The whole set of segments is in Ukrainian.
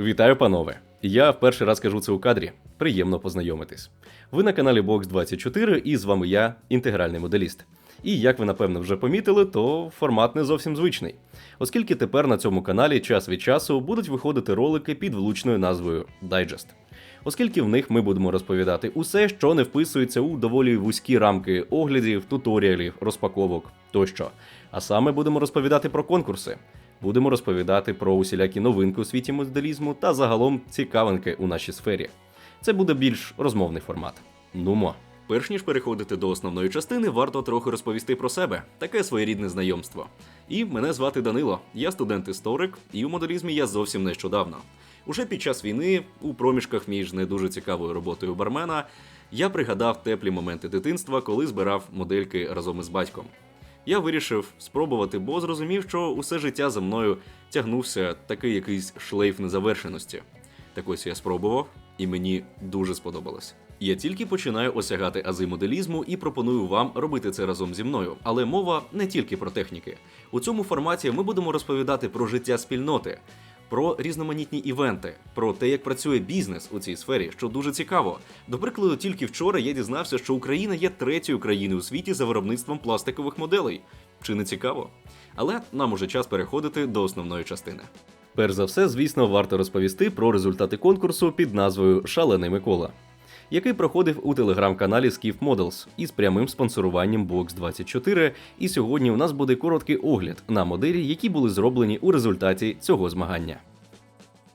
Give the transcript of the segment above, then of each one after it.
Вітаю, панове! Я в перший раз кажу це у кадрі. Приємно познайомитись. Ви на каналі Box24 і з вами я, інтегральний моделіст. І як ви напевно вже помітили, то формат не зовсім звичний, оскільки тепер на цьому каналі час від часу будуть виходити ролики під влучною назвою Дайджест. Оскільки в них ми будемо розповідати усе, що не вписується у доволі вузькі рамки оглядів, туторіалів, розпаковок тощо. А саме будемо розповідати про конкурси, будемо розповідати про усілякі новинки у світі моделізму та загалом цікавинки у нашій сфері. Це буде більш розмовний формат. Нумо. Перш ніж переходити до основної частини, варто трохи розповісти про себе, таке своєрідне знайомство. І мене звати Данило, я студент-історик, і у моделізмі я зовсім нещодавно. Уже під час війни, у проміжках між не дуже цікавою роботою бармена, я пригадав теплі моменти дитинства, коли збирав модельки разом із батьком. Я вирішив спробувати, бо зрозумів, що усе життя за мною тягнувся такий якийсь шлейф незавершеності. Так ось я спробував, і мені дуже сподобалось. Я тільки починаю осягати ази моделізму і пропоную вам робити це разом зі мною. Але мова не тільки про техніки. У цьому форматі ми будемо розповідати про життя спільноти, про різноманітні івенти, про те, як працює бізнес у цій сфері, що дуже цікаво. До прикладу, тільки вчора я дізнався, що Україна є третьою країною у світі за виробництвом пластикових моделей. Чи не цікаво? Але нам уже час переходити до основної частини. Перш за все, звісно, варто розповісти про результати конкурсу під назвою Шалений Микола, який проходив у телеграм-каналі Skiff Models із прямим спонсоруванням Box24. І сьогодні у нас буде короткий огляд на моделі, які були зроблені у результаті цього змагання.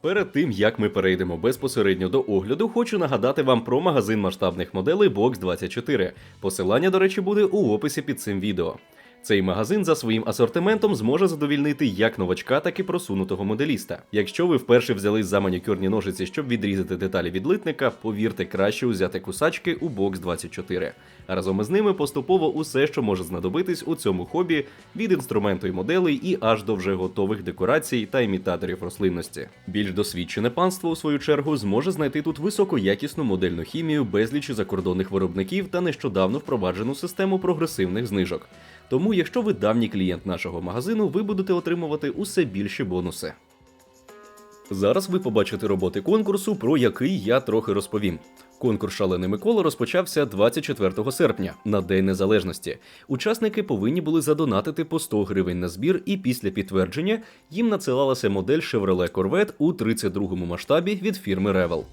Перед тим як ми перейдемо безпосередньо до огляду, хочу нагадати вам про магазин масштабних моделей Box24. Посилання, до речі, буде у описі під цим відео. Цей магазин за своїм асортиментом зможе задовільнити як новачка, так і просунутого моделіста. Якщо ви вперше взялись за манікюрні ножиці, щоб відрізати деталі від литника, повірте, краще узяти кусачки у Box 24. А разом із ними поступово усе, що може знадобитись у цьому хобі, від інструменту і моделей і аж до вже готових декорацій та імітаторів рослинності. Більш досвідчене панство, у свою чергу, зможе знайти тут високоякісну модельну хімію, безліч закордонних виробників та нещодавно впроваджену систему прогресивних знижок. Тому, якщо ви давній клієнт нашого магазину, ви будете отримувати усе більші бонуси. Зараз ви побачите роботи конкурсу, про який я трохи розповім. Конкурс Шалений Микола розпочався 24 серпня на День Незалежності. Учасники повинні були задонатити по 100 гривень на збір, і після підтвердження їм надсилалася модель Chevrolet Corvette у 32-му масштабі від фірми Revel.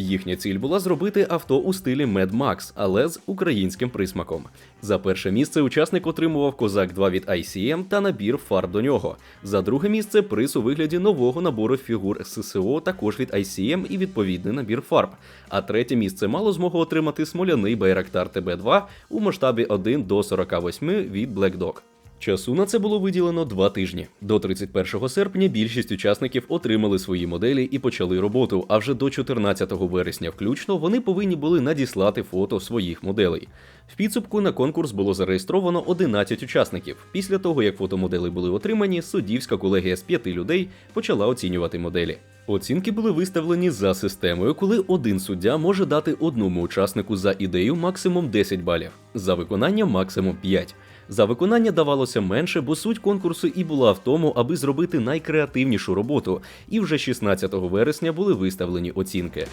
Їхня ціль була зробити авто у стилі Mad Max, але з українським присмаком. За перше місце учасник отримував Козак 2 від ICM та набір фарб до нього. За друге місце приз у вигляді нового набору фігур ССО, також від ICM і відповідний набір фарб. А третє місце мало змогу отримати смоляний Байрактар ТБ2 у масштабі 1 до 48 від Black Dog. Часу на це було виділено два тижні. До 31 серпня більшість учасників отримали свої моделі і почали роботу. А вже до 14 вересня, включно, вони повинні були надіслати фото своїх моделей. В підсумку на конкурс було зареєстровано 11 учасників. Після того, як фотомодели були отримані, суддівська колегія з п'яти людей почала оцінювати моделі. Оцінки були виставлені за системою, коли один суддя може дати одному учаснику за ідею максимум 10 балів, за виконання максимум 5. За виконання давалося менше, бо суть конкурсу і була в тому, аби зробити найкреативнішу роботу. І вже 16 вересня були виставлені оцінки.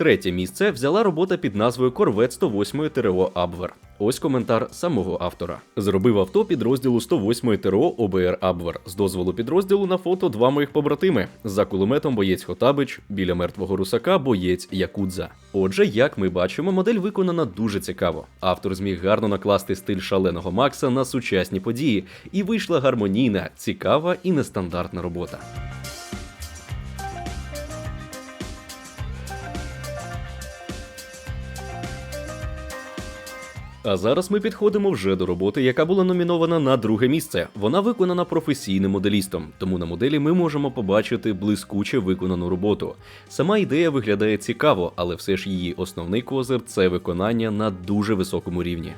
Третє місце взяла робота під назвою Corvette 108 ТРО Абвер. Ось коментар самого автора. Зробив авто підрозділу 108 ТРО ОБР Абвер. З дозволу підрозділу на фото два моїх побратими. За кулеметом боєць Хотабич, біля мертвого русака боєць Якудза. Отже, як ми бачимо, модель виконана дуже цікаво. Автор зміг гарно накласти стиль шаленого Макса на сучасні події, і вийшла гармонійна, цікава і нестандартна робота. А зараз ми підходимо вже до роботи, яка була номінована на друге місце. Вона виконана професійним моделістом, тому на моделі ми можемо побачити блискуче виконану роботу. Сама ідея виглядає цікаво, але все ж її основний козир це виконання на дуже високому рівні.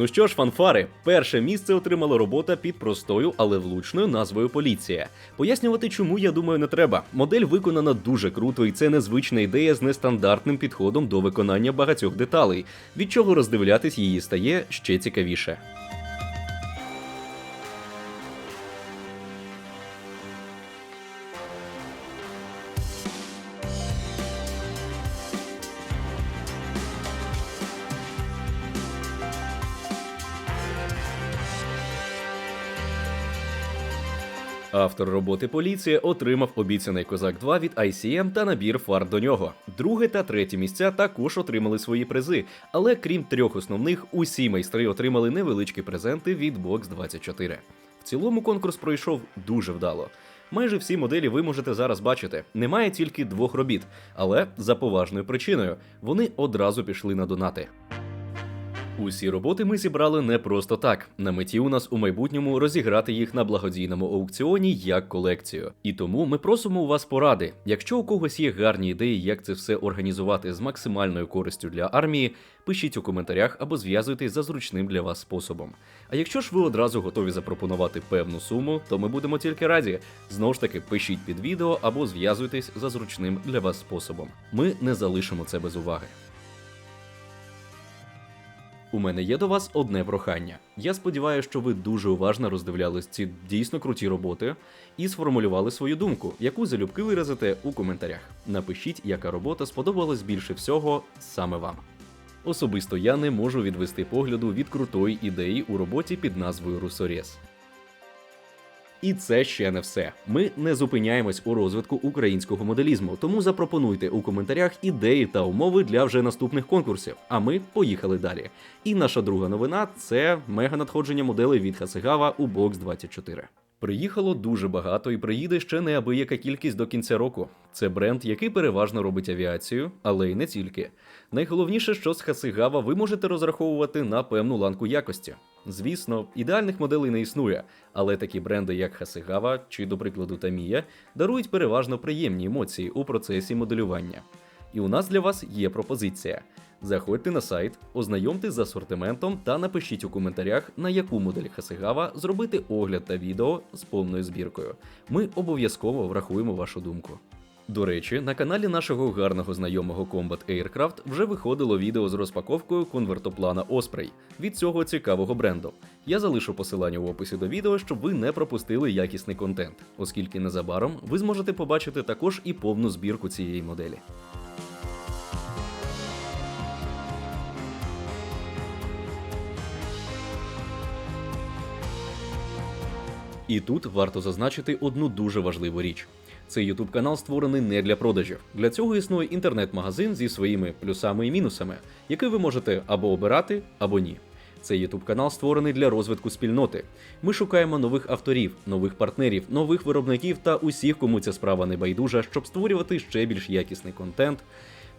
Ну що ж, фанфари, перше місце отримала робота під простою, але влучною назвою Поліція. Пояснювати, чому я думаю, не треба. Модель виконана дуже круто, і це незвична ідея з нестандартним підходом до виконання багатьох деталей, від чого роздивлятись її стає ще цікавіше. Автор роботи поліція отримав обіцяний козак 2 від ICM та набір фар до нього. Друге та третє місця також отримали свої призи, але крім трьох основних, усі майстри отримали невеличкі презенти від Box 24. В цілому конкурс пройшов дуже вдало. Майже всі моделі ви можете зараз бачити. Немає тільки двох робіт, але за поважною причиною вони одразу пішли на донати. Усі роботи ми зібрали не просто так. На меті у нас у майбутньому розіграти їх на благодійному аукціоні як колекцію. І тому ми просимо у вас поради. Якщо у когось є гарні ідеї, як це все організувати з максимальною користю для армії, пишіть у коментарях або зв'язуйтесь за зручним для вас способом. А якщо ж ви одразу готові запропонувати певну суму, то ми будемо тільки раді. Знову ж таки, пишіть під відео або зв'язуйтесь за зручним для вас способом. Ми не залишимо це без уваги. У мене є до вас одне прохання. Я сподіваюся, що ви дуже уважно роздивлялись ці дійсно круті роботи і сформулювали свою думку, яку залюбки виразите у коментарях. Напишіть, яка робота сподобалась більше всього саме вам. Особисто я не можу відвести погляду від крутої ідеї у роботі під назвою Русорєс. І це ще не все. Ми не зупиняємось у розвитку українського моделізму, тому запропонуйте у коментарях ідеї та умови для вже наступних конкурсів. А ми поїхали далі. І наша друга новина це мега надходження моделей від Хасигава у Box 24. Приїхало дуже багато і приїде ще неабияка кількість до кінця року. Це бренд, який переважно робить авіацію, але й не тільки. Найголовніше, що з Хасигава ви можете розраховувати на певну ланку якості. Звісно, ідеальних моделей не існує, але такі бренди, як Хасигава чи, до прикладу, Тамія, дарують переважно приємні емоції у процесі моделювання. І у нас для вас є пропозиція. Заходьте на сайт, ознайомтесь з асортиментом та напишіть у коментарях, на яку модель Хасигава зробити огляд та відео з повною збіркою. Ми обов'язково врахуємо вашу думку. До речі, на каналі нашого гарного знайомого Combat Aircraft вже виходило відео з розпаковкою конвертоплана Osprey від цього цікавого бренду. Я залишу посилання в описі до відео, щоб ви не пропустили якісний контент, оскільки незабаром ви зможете побачити також і повну збірку цієї моделі. І тут варто зазначити одну дуже важливу річ. Цей YouTube канал створений не для продажів. Для цього існує інтернет-магазин зі своїми плюсами і мінусами, який ви можете або обирати, або ні. Цей YouTube канал створений для розвитку спільноти. Ми шукаємо нових авторів, нових партнерів, нових виробників та усіх, кому ця справа не байдужа, щоб створювати ще більш якісний контент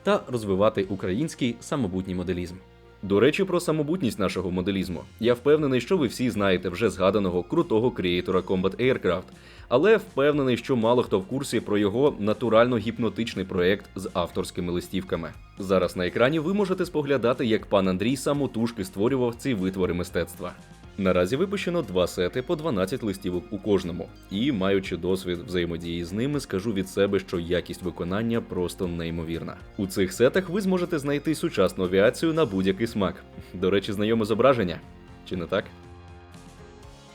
та розвивати український самобутній моделізм. До речі, про самобутність нашого моделізму. Я впевнений, що ви всі знаєте вже згаданого крутого креатора Combat Aircraft, але впевнений, що мало хто в курсі про його натурально гіпнотичний проект з авторськими листівками. Зараз на екрані ви можете споглядати, як пан Андрій самотужки створював ці витвори мистецтва. Наразі випущено два сети по 12 листівок у кожному, і, маючи досвід взаємодії з ними, скажу від себе, що якість виконання просто неймовірна. У цих сетах ви зможете знайти сучасну авіацію на будь-який смак. До речі, знайоме зображення. Чи не так?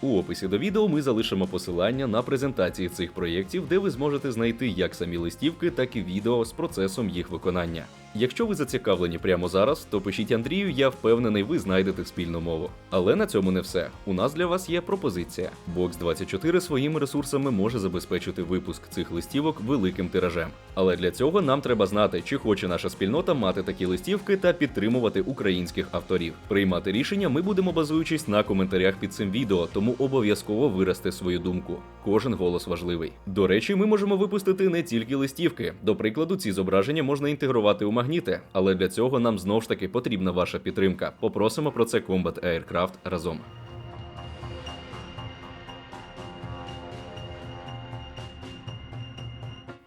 У описі до відео ми залишимо посилання на презентації цих проєктів, де ви зможете знайти як самі листівки, так і відео з процесом їх виконання. Якщо ви зацікавлені прямо зараз, то пишіть Андрію, я впевнений, ви знайдете спільну мову. Але на цьому не все. У нас для вас є пропозиція. Box 24 своїми ресурсами може забезпечити випуск цих листівок великим тиражем. Але для цього нам треба знати, чи хоче наша спільнота мати такі листівки та підтримувати українських авторів. Приймати рішення ми будемо базуючись на коментарях під цим відео, тому обов'язково вирости свою думку. Кожен голос важливий. До речі, ми можемо випустити не тільки листівки. До прикладу, ці зображення можна інтегрувати у магніти, але для цього нам знов ж таки потрібна ваша підтримка. Попросимо про це Combat Aircraft разом.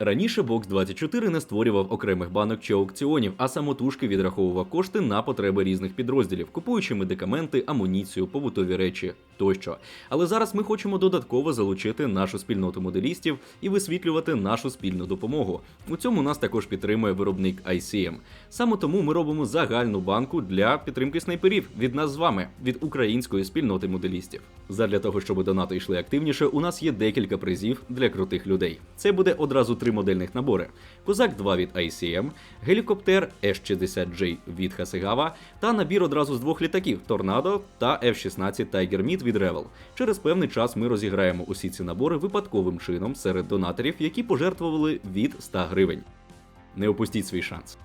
Раніше Box 24 не створював окремих банок чи аукціонів, а самотужки відраховував кошти на потреби різних підрозділів, купуючи медикаменти, амуніцію, побутові речі тощо. Але зараз ми хочемо додатково залучити нашу спільноту моделістів і висвітлювати нашу спільну допомогу. У цьому нас також підтримує виробник ICM. Саме тому ми робимо загальну банку для підтримки снайперів від нас з вами, від української спільноти моделістів. Задля того, щоб донати йшли активніше, у нас є декілька призів для крутих людей. Це буде одразу три модельних набори: Козак 2 від ICM, гелікоптер H60J від Хасигава та набір одразу з двох літаків Торнадо та F-16 Tiger Meat від Revel. Через певний час ми розіграємо усі ці набори випадковим чином серед донаторів, які пожертвували від 100 гривень. Не опустіть свій шанс.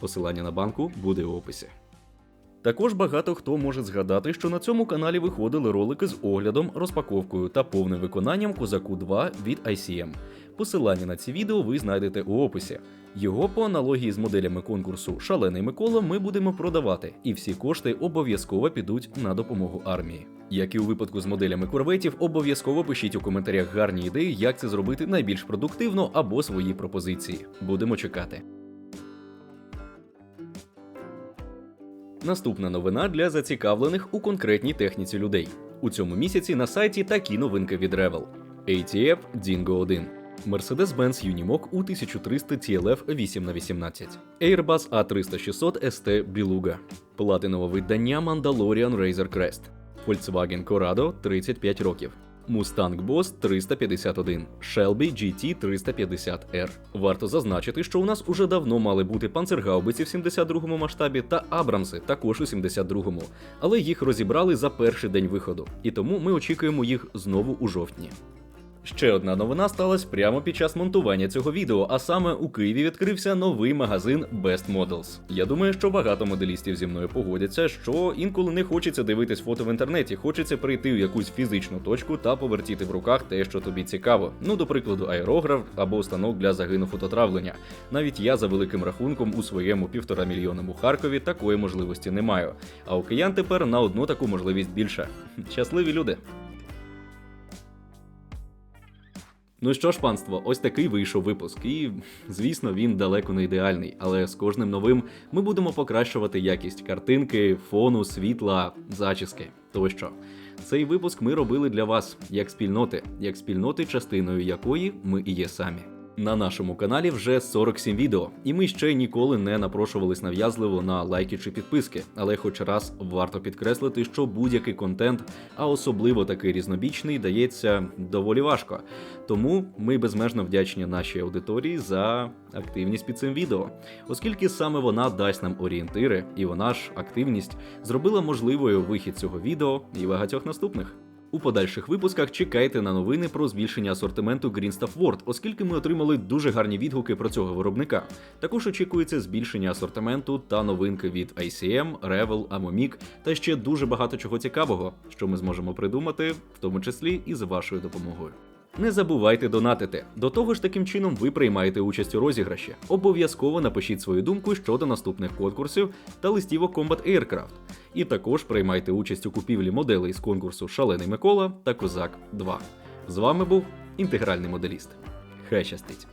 Посилання на банку буде у описі. Також багато хто може згадати, що на цьому каналі виходили ролики з оглядом, розпаковкою та повним виконанням Козаку 2 від ICM. Посилання на ці відео ви знайдете у описі. Його по аналогії з моделями конкурсу Шалений Микола ми будемо продавати, і всі кошти обов'язково підуть на допомогу армії. Як і у випадку з моделями корветів, обов'язково пишіть у коментарях гарні ідеї, як це зробити найбільш продуктивно або свої пропозиції. Будемо чекати. Наступна новина для зацікавлених у конкретній техніці людей. У цьому місяці на сайті такі новинки від Revel. ATF Dingo 1. Mercedes-Benz Unimog у 1300 TLF 8х18, Airbus A300-600 ST Beluga, платинове видання Mandalorian Razor Crest, Volkswagen Corrado 35 років, Mustang Boss 351, Shelby GT 350R. Варто зазначити, що у нас уже давно мали бути панцергаубиці в 72-му масштабі та Абрамси також у 72-му, але їх розібрали за перший день виходу, і тому ми очікуємо їх знову у жовтні. Ще одна новина сталася прямо під час монтування цього відео, а саме у Києві відкрився новий магазин Best Models. Я думаю, що багато моделістів зі мною погодяться, що інколи не хочеться дивитись фото в інтернеті, хочеться прийти в якусь фізичну точку та повертіти в руках те, що тобі цікаво. Ну, до прикладу, аерограф або станок для загину фототравлення. Навіть я за великим рахунком у своєму півтора мільйонному Харкові такої можливості не маю. А у киян тепер на одну таку можливість більше. Щасливі люди! Ну що ж, панство, ось такий вийшов випуск, і звісно, він далеко не ідеальний, але з кожним новим ми будемо покращувати якість картинки, фону, світла, зачіски тощо. Цей випуск ми робили для вас як спільноти, як спільноти, частиною якої ми і є самі. На нашому каналі вже 47 відео, і ми ще ніколи не напрошувались нав'язливо на лайки чи підписки. Але хоч раз варто підкреслити, що будь-який контент, а особливо такий різнобічний, дається доволі важко. Тому ми безмежно вдячні нашій аудиторії за активність під цим відео, оскільки саме вона дасть нам орієнтири, і вона ж активність зробила можливою вихід цього відео і багатьох наступних. У подальших випусках чекайте на новини про збільшення асортименту Green Stuff World, оскільки ми отримали дуже гарні відгуки про цього виробника. Також очікується збільшення асортименту та новинки від ICM, Revel, Amomik та ще дуже багато чого цікавого, що ми зможемо придумати, в тому числі і з вашою допомогою. Не забувайте донатити. До того ж, таким чином ви приймаєте участь у розіграші. Обов'язково напишіть свою думку щодо наступних конкурсів та листівок Combat Aircraft. І також приймайте участь у купівлі моделей з конкурсу Шалений Микола та Козак 2. З вами був інтегральний моделіст. Хай щастить!